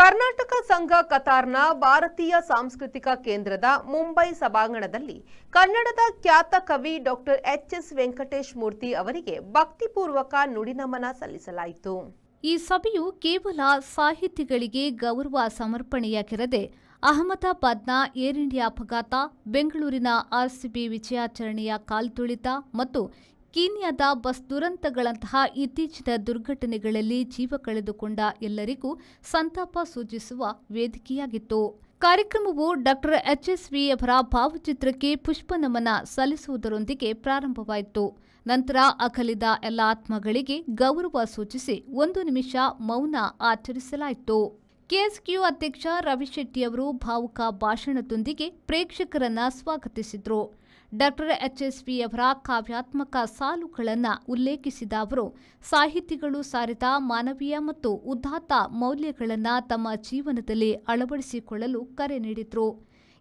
ಕರ್ನಾಟಕ ಸಂಘ ಕತಾರ್ನ ಭಾರತೀಯ ಸಾಂಸ್ಕೃತಿಕ ಕೇಂದ್ರದ ಮುಂಬೈ ಸಭಾಂಗಣದಲ್ಲಿ ಕನ್ನಡದ ಖ್ಯಾತ ಕವಿ doctor H S Venkatesh Murthy ಅವರಿಗೆ ಭಕ್ತಿಪೂರ್ವಕ ನುಡಿನಮನ ಸಲ್ಲಿಸಲಾಯಿತು. ಈ ಸಭೆಯು ಕೇವಲ ಸಾಹಿತಿಗಳಿಗೆ ಗೌರವ ಸಮರ್ಪಣೆಯಾಗಿರದೆ ಅಹಮದಾಬಾದ್ನ ಏರ್ ಇಂಡಿಯಾ ಅಪಘಾತ, ಬೆಂಗಳೂರಿನ ಆರ್ಸಿಬಿ ವಿಜಯಾಚರಣೆಯ ಕಾಲ್ತುಳಿತ ಮತ್ತು ಕೀನ್ಯಾದ ಬಸ್ ದುರಂತಗಳಂತಹ ಇತ್ತೀಚಿನ ದುರ್ಘಟನೆಗಳಲ್ಲಿ ಜೀವ ಕಳೆದುಕೊಂಡ ಎಲ್ಲರಿಗೂ ಸಂತಾಪ ಸೂಚಿಸುವ ವೇದಿಕೆಯಾಗಿತ್ತು. ಕಾರ್ಯಕ್ರಮವು ಡಾಕ್ಟರ್ ಎಚ್ಎಸ್ವಿ ಅವರ ಭಾವಚಿತ್ರಕ್ಕೆ ಪುಷ್ಪ ನಮನ ಸಲ್ಲಿಸುವುದರೊಂದಿಗೆ ಪ್ರಾರಂಭವಾಯಿತು. ನಂತರ ಅಗಲಿದ ಎಲ್ಲ ಆತ್ಮಗಳಿಗೆ ಗೌರವ ಸೂಚಿಸಿ ಒಂದು ನಿಮಿಷ ಮೌನ ಆಚರಿಸಲಾಯಿತು. ಕೆಎಸ್ಕ್ಯೂ ಅಧ್ಯಕ್ಷ ರವಿಶೆಟ್ಟಿ ಅವರು ಭಾವುಕ ಭಾಷಣದೊಂದಿಗೆ ಪ್ರೇಕ್ಷಕರನ್ನ ಸ್ವಾಗತಿಸಿದ್ರು. ಡಾಕ್ಟರ್ ಎಚ್ಎಸ್ವಿ ಅವರ ಕಾವ್ಯಾತ್ಮಕ ಸಾಲುಗಳನ್ನು ಉಲ್ಲೇಖಿಸಿದ ಅವರು, ಸಾಹಿತಿಗಳು ಸಾರಿದ ಮಾನವೀಯ ಮತ್ತು ಉದಾತ್ತ ಮೌಲ್ಯಗಳನ್ನು ತಮ್ಮ ಜೀವನದಲ್ಲಿ ಅಳವಡಿಸಿಕೊಳ್ಳಲು ಕರೆ ನೀಡಿದರು.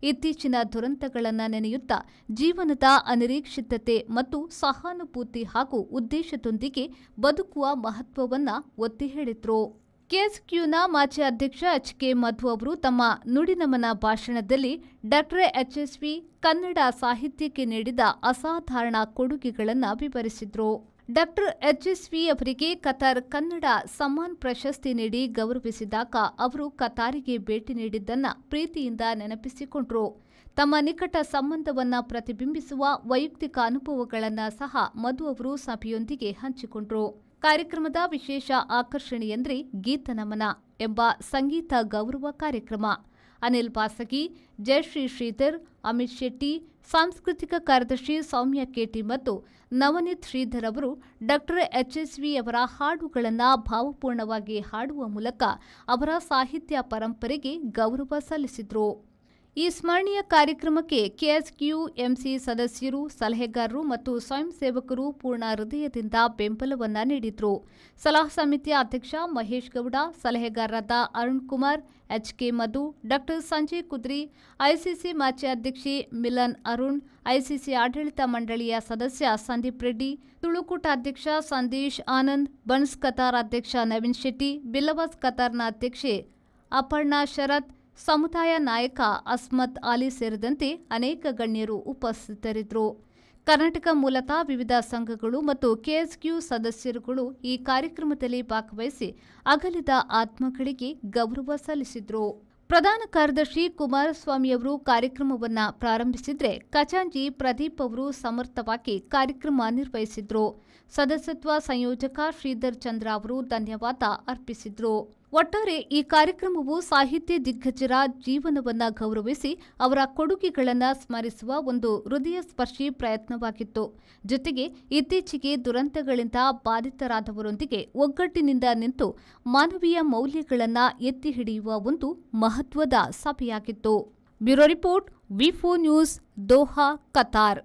ಇತ್ತೀಚಿನ ದುರಂತಗಳನ್ನು ನೆನೆಯುತ್ತಾ ಜೀವನದ ಅನಿರೀಕ್ಷಿತತೆ ಮತ್ತು ಸಹಾನುಭೂತಿ ಹಾಗೂ ಉದ್ದೇಶದೊಂದಿಗೆ ಬದುಕುವ ಮಹತ್ವವನ್ನು ಒತ್ತಿ ಹೇಳಿದ್ರು. ಕೆಎಸ್ಕ್ಯೂನ ಮಾಜಿ ಅಧ್ಯಕ್ಷ ಎಚ್ ಕೆ ಮಧು ಅವರು ತಮ್ಮ ನುಡಿನಮನ ಭಾಷಣದಲ್ಲಿ ಡಾಕ್ಟರ್ ಎಚ್ಎಸ್ವಿ ಕನ್ನಡ ಸಾಹಿತ್ಯಕ್ಕೆ ನೀಡಿದ ಅಸಾಧಾರಣ ಕೊಡುಗೆಗಳನ್ನು ವಿವರಿಸಿದ್ರು. ಡಾಕ್ಟರ್ ಎಚ್ಎಸ್ವಿ ಅವರಿಗೆ ಕತಾರ್ ಕನ್ನಡ ಸಮ್ಮಾನ್ ಪ್ರಶಸ್ತಿ ನೀಡಿ ಗೌರವಿಸಿದಾಗ ಅವರು ಕತಾರಿಗೆ ಭೇಟಿ ನೀಡಿದ್ದನ್ನ ಪ್ರೀತಿಯಿಂದ ನೆನಪಿಸಿಕೊಂಡ್ರು. ತಮ್ಮ ನಿಕಟ ಸಂಬಂಧವನ್ನ ಪ್ರತಿಬಿಂಬಿಸುವ ವೈಯಕ್ತಿಕ ಅನುಭವಗಳನ್ನು ಸಹ ಮಧು ಅವರು ಸಭೆಯೊಂದಿಗೆ ಹಂಚಿಕೊಂಡ್ರು. ಕಾರ್ಯಕ್ರಮದ ವಿಶೇಷ ಆಕರ್ಷಣೆಯೆಂದರೆ ಗೀತ ನಮನ ಎಂಬ ಸಂಗೀತ ಗೌರವ ಕಾರ್ಯಕ್ರಮ. ಅನಿಲ್ ಬಾಸಗಿ, ಜಯಶ್ರೀ ಶ್ರೀಧರ್, ಅಮಿತ್ ಶೆಟ್ಟಿ, ಸಾಂಸ್ಕೃತಿಕ ಕಾರ್ಯದರ್ಶಿ ಸೌಮ್ಯ ಕೆಟಿ ಮತ್ತು ನವನೀತ್ ಶ್ರೀಧರ್ ಅವರು ಡಾಕ್ಟರ್ ಎಚ್ಎಸ್ವಿ ಅವರ ಹಾಡುಗಳನ್ನು ಭಾವಪೂರ್ಣವಾಗಿ ಹಾಡುವ ಮೂಲಕ ಅವರ ಸಾಹಿತ್ಯ ಪರಂಪರೆಗೆ ಗೌರವ ಸಲ್ಲಿಸಿದರು. ಈ ಸ್ಮರಣೀಯ ಕಾರ್ಯಕ್ರಮಕ್ಕೆ ಕೆಎಸ್ಕ್ಯೂಎಂಸಿ ಸದಸ್ಯರು, ಸಲಹೆಗಾರರು ಮತ್ತು ಸ್ವಯಂ ಸೇವಕರು ಪೂರ್ಣ ಹೃದಯದಿಂದ ಬೆಂಬಲವನ್ನ ನೀಡಿದರು. ಸಲಹಾ ಸಮಿತಿಯ ಅಧ್ಯಕ್ಷ Mahesh Gowda, ಸಲಹೆಗಾರರಾದ Arun Kumar, HK Madhu, doctor Sanjay Kudri ICC ಮಾಜಿ ಅಧ್ಯಕ್ಷೆ ಮಿಲನ್ ಅರುಣ್ ಐಸಿಸಿ ಆಡಳಿತ ಮಂಡಳಿಯ ಸದಸ್ಯ ಸಂದೀಪ್ ರೆಡ್ಡಿ, ತುಳುಕೂಟ ಅಧ್ಯಕ್ಷ ಸಂದೇಶ್ ಆನಂದ್, ಬನ್ಸ್ ಕತಾರ್ ಅಧ್ಯಕ್ಷ ನವೀನ್ ಶೆಟ್ಟಿ, ಬಿಲ್ಲವಾಸ್ ಕತಾರ್ನ ಅಧ್ಯಕ್ಷೆ ಅಪರ್ಣಾ ಶರತ್ ಸಮುದಾಯ ನಾಯಕ ಅಸ್ಮತ್ ಅಲಿ ಸೇರಿದಂತೆ ಅನೇಕ ಗಣ್ಯರು ಉಪಸ್ಥಿತರಿದ್ದರು. ಕರ್ನಾಟಕ ಮೂಲತಃ ವಿವಿಧ ಸಂಘಗಳು ಮತ್ತು ಕೆಎಸ್ಕ್ಯೂ ಸದಸ್ಯರುಗಳು ಈ ಕಾರ್ಯಕ್ರಮದಲ್ಲಿ ಭಾಗವಹಿಸಿ ಅಗಲಿದ ಆತ್ಮಗಳಿಗೆ ಗೌರವ ಸಲ್ಲಿಸಿದರು. ಪ್ರಧಾನ ಕಾರ್ಯದರ್ಶಿ ಕುಮಾರಸ್ವಾಮಿಯವರು ಕಾರ್ಯಕ್ರಮವನ್ನು ಪ್ರಾರಂಭಿಸಿದ್ರೆ ಖಜಾಂಜಿ ಪ್ರದೀಪ್ ಅವರು ಸಮರ್ಥವಾಗಿ ಕಾರ್ಯಕ್ರಮ ನಿರ್ವಹಿಸಿದ್ರು. ಸದಸ್ಯತ್ವ ಸಂಯೋಜಕ ಶ್ರೀಧರ್ ಚಂದ್ರ ಅವರು ಧನ್ಯವಾದ ಅರ್ಪಿಸಿದ್ರು. ಒಟ್ಟಾರೆ ಈ ಕಾರ್ಯಕ್ರಮವು ಸಾಹಿತ್ಯ ದಿಗ್ಗಜರ ಜೀವನವನ್ನು ಗೌರವಿಸಿ ಅವರ ಕೊಡುಗೆಗಳನ್ನು ಸ್ಮರಿಸುವ ಒಂದು ಹೃದಯ ಸ್ಪರ್ಶಿ ಪ್ರಯತ್ನವಾಗಿತ್ತು. ಜೊತೆಗೆ ಇತ್ತೀಚೆಗೆ ದುರಂತಗಳಿಂದ ಬಾಧಿತರಾದವರೊಂದಿಗೆ ಒಗ್ಗಟ್ಟಿನಿಂದ ನಿಂತು ಮಾನವೀಯ ಮೌಲ್ಯಗಳನ್ನು ಎತ್ತಿ ಹಿಡಿಯುವ ಒಂದು ಮಹತ್ವದ ಸಭೆಯಾಗಿತ್ತು. ಬ್ಯೂರೋ ರಿಪೋರ್ಟ್ ವಿಫೋ ನ್ಯೂಸ್, ದೋಹಾ, ಕತಾರ್.